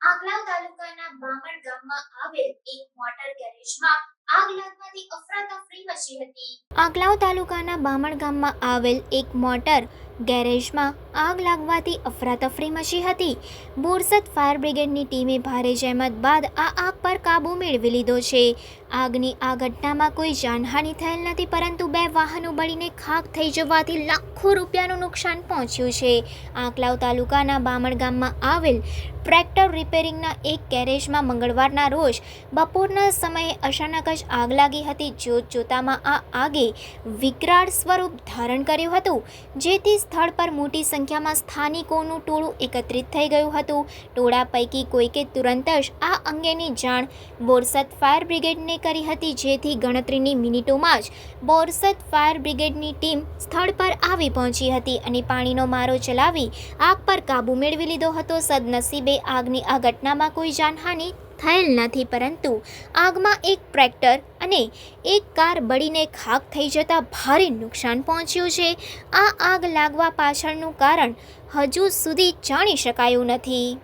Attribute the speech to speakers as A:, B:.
A: આંકલાવ તાલુકાના બામણ ગામમાં આવેલ એક મોટર ગેરેજમાં આગ તાલુકાના બામણ ગામમાં આવેલ એક મોટર ગેરેજમાં આગ લાગવાથી અફરાતફરી મચી હતી. બોરસદ ફાયર બ્રિગેડની ટીમે ભારે જહેમત બાદ આ આગ પર કાબૂ મેળવી લીધો છે. આગની આ ઘટનામાં કોઈ જાનહાનિ થયેલ નથી, પરંતુ બે વાહનો બળીને ખાખ થઈ જવાથી લાખો રૂપિયાનું નુકસાન પહોંચ્યું છે. આંકલાવ તાલુકાના બામણ ગામમાં આવેલ ટ્રેક્ટર રિપેરિંગના એક ગેરેજમાં મંગળવારના રોજ બપોરના સમયે અચાનક જ આગ લાગી હતી જોત જોતામાં આ આગે વિકરાળ સ્વરૂપ ધારણ કર્યું હતું, જેથી સ્થળ પર મોટી સંખ્યામાં સ્થાનિકોનું ટોળું એકત્રિત થઈ ગયું હતું. ટોળા પૈકી કોઈકે તુરંત જ આ અંગેની જાણ બોરસદ ફાયર બ્રિગેડને કરી હતી, જેથી ગણતરીની મિનિટોમાં જ બોરસદ ફાયર બ્રિગેડની ટીમ સ્થળ પર આવી પહોંચી હતી અને પાણીનો મારો ચલાવી આગ પર કાબૂ મેળવી લીધો હતો. સદનસીબે આગની આ ઘટનામાં કોઈ જાનહાનિ થયેલ નથી, પરંતુ આગમાં એક ટ્રેક્ટર અને એક કાર બળીને ખાક થઈ જતાં ભારે નુકસાન પહોંચ્યું છે. આ આગ લાગવા પાછળનું કારણ હજુ સુધી જાણી શકાયું નથી.